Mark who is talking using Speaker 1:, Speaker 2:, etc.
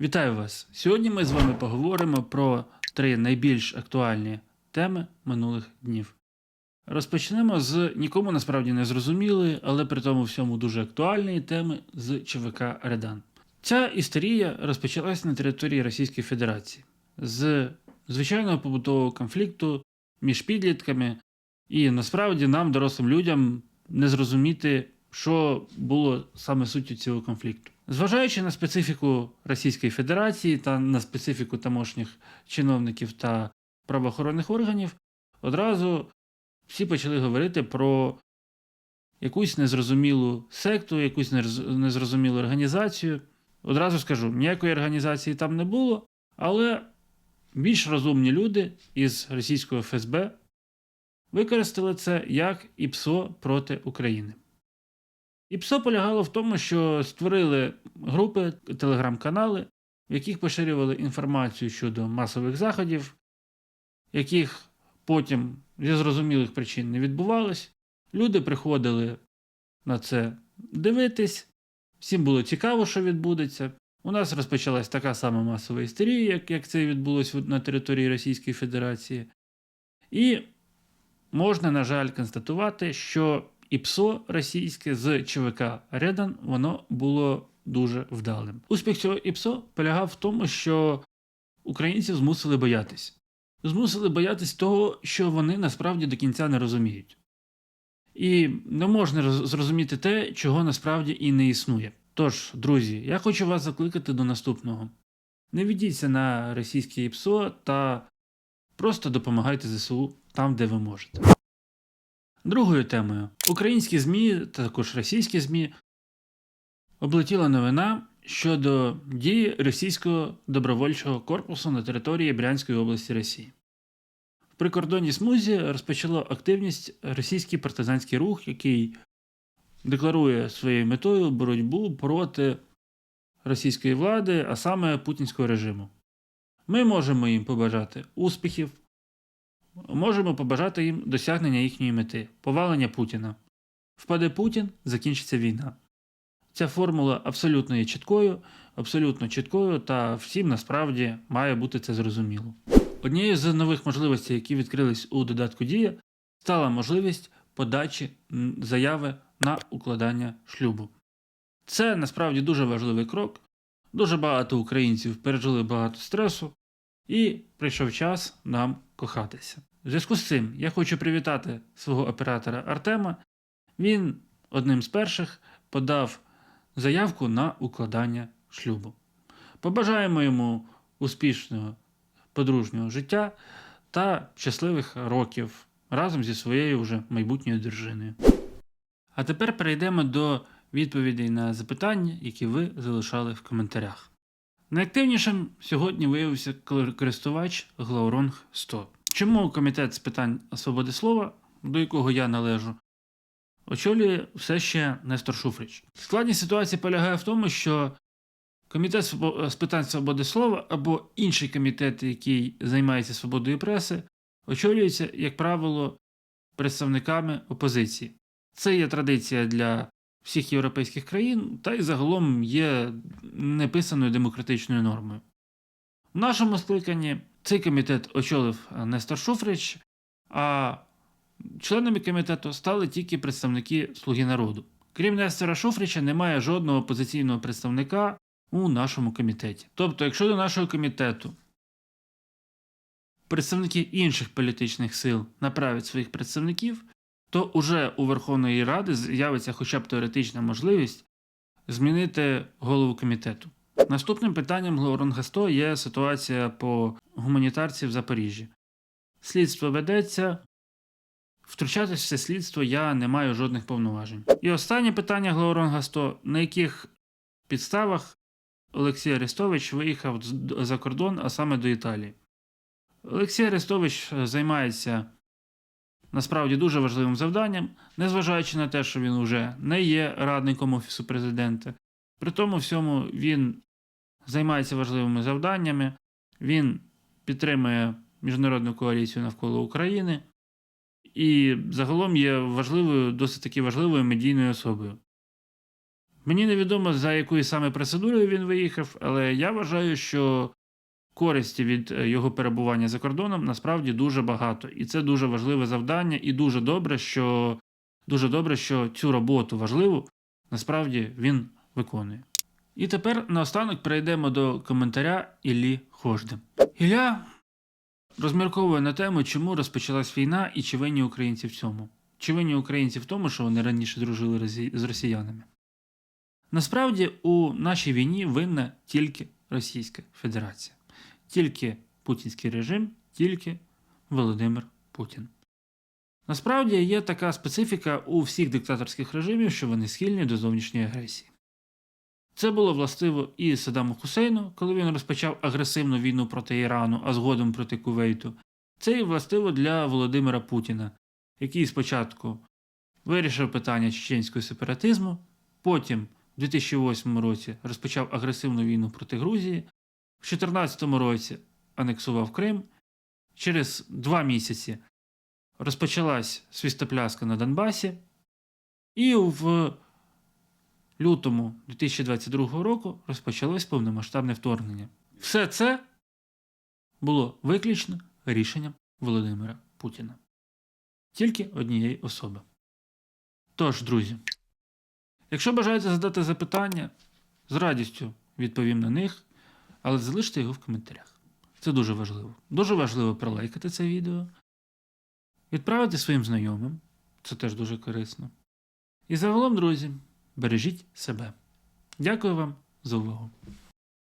Speaker 1: Вітаю вас! Сьогодні ми з вами поговоримо про три найбільш актуальні теми минулих днів. Розпочнемо з нікому насправді не зрозумілої, але при тому всьому дуже актуальної теми з ЧВК Редан. Ця історія розпочалась на території Російської Федерації з звичайного побутового конфлікту між підлітками, і насправді нам, дорослим людям, не зрозуміти, що було саме суттю цього конфлікту. Зважаючи на специфіку Російської Федерації та на специфіку тамошніх чиновників та правоохоронних органів, одразу всі почали говорити про якусь незрозумілу секту, якусь незрозумілу організацію. Одразу скажу, ніякої організації там не було, але більш розумні люди із російського ФСБ використали це як ІПСО проти України. ІПСО полягало в тому, що створили групи, телеграм-канали, в яких поширювали інформацію щодо масових заходів, яких потім зі зрозумілих причин не відбувалось. Люди приходили на це дивитись, всім було цікаво, що відбудеться. У нас розпочалась така сама масова істерія, як, як це відбулося на території Російської Федерації. І можна, на жаль, констатувати, що ІПСО російське з ЧВК Редан воно було дуже вдалим. Успіх цього ІПСО полягав в тому, що українців змусили боятись. Змусили боятись того, що вони насправді до кінця не розуміють. І не можна зрозуміти те, чого насправді і не існує. Тож, друзі, я хочу вас закликати до наступного. Не ведіться на російське ІПСО та просто допомагайте ЗСУ там, де ви можете. Другою темою українські ЗМІ, та також російські ЗМІ облетіла новина щодо дії російського добровольчого корпусу на території Брянської області Росії. В прикордонній смузі розпочало активність російський партизанський рух, який декларує своєю метою боротьбу проти російської влади, а саме путінського режиму. Ми можемо їм побажати успіхів, можемо побажати їм досягнення їхньої мети повалення Путіна. Впаде Путін, закінчиться війна. Ця формула абсолютно є чіткою, абсолютно чіткою, та всім насправді має бути це зрозуміло. Однією з нових можливостей, які відкрились у додатку Дія, стала можливість подачі заяви на укладання шлюбу. Це насправді дуже важливий крок. Дуже багато українців пережили багато стресу, і прийшов час нам кохатися. В зв'язку з цим я хочу привітати свого оператора Артема. Він одним з перших подав заявку на укладання шлюбу. Побажаємо йому успішного подружнього життя та щасливих років разом зі своєю вже майбутньою дружиною. А тепер перейдемо до відповідей на запитання, які ви залишали в коментарях. Найактивнішим сьогодні виявився користувач Глауронг 100. Чому комітет з питань свободи слова, до якого я належу, очолює все ще Нестор Шуфрич? Складність ситуації полягає в тому, що комітет з питань свободи слова або інший комітет, який займається свободою преси, очолюється, як правило, представниками опозиції. Це є традиція для всіх європейських країн, та й загалом є неписаною демократичною нормою. В нашому скликанні цей комітет очолив е, Нестор Шуфрич, а членами комітету стали тільки представники Слуги народу. Крім Нестора Шуфрича, немає жодного опозиційного представника у нашому комітеті. Тобто, якщо до нашого комітету представники інших політичних сил направлять своїх представників, то уже у Верховної Ради з'явиться хоча б теоретична можливість змінити голову комітету. Наступним питанням Глауронга 100 є ситуація по гуманітарці в Запоріжжі. Слідство ведеться. Втручатись в це слідство я не маю жодних повноважень. І останнє питання Глауронга 100, на яких підставах Олексій Арестович виїхав за кордон, а саме до Італії. Олексій Арестович е, займається насправді дуже важливим завданням, незважаючи на те, що він уже не є радником Офісу президента. При тому всьому він займається важливими завданнями, він підтримує міжнародну коаліцію навколо України і загалом є важливою, досить таки важливою медійною особою. Мені невідомо, за якою саме процедурою він виїхав, але я вважаю, що користі від е, його перебування за кордоном насправді дуже багато. І це дуже важливе завдання, і дуже добре, що дуже добре, що цю роботу важливу насправді він виконує. І тепер наостанок перейдемо до коментаря Іллі Хожди. Ілля розмірковує на тему, чому розпочалась війна і чи винні українці в цьому. Чи винні українці в тому, що вони раніше дружили з росіянами? Насправді у нашій війні винна тільки Російська Федерація, тільки путінський режим, тільки Володимир Путін. Насправді є така специфіка у всіх диктаторських режимів, що вони схильні до зовнішньої агресії. Це було властиво і Саддаму Хусейну, коли він розпочав агресивну війну проти Ірану, а згодом проти Кувейту. Це і властиво для Володимира Путіна, який спочатку вирішив питання чеченського сепаратизму, потім у 2008 році розпочав агресивну війну проти Грузії, в 2014 році анексував Крим. Через два місяці розпочалась свістопляска на Донбасі, і в лютому 2022 року розпочалось повномасштабне вторгнення. Все це було виключно рішенням Володимира Путіна. Тільки однієї особи. Тож, друзі, якщо бажаєте задати запитання, з радістю відповім на них, але залиште його в коментарях. Це дуже важливо. Дуже важливо пролайкати це відео, відправити своїм знайомим, це теж дуже корисно. І загалом, друзі, бережіть себе. Дякую вам за увагу.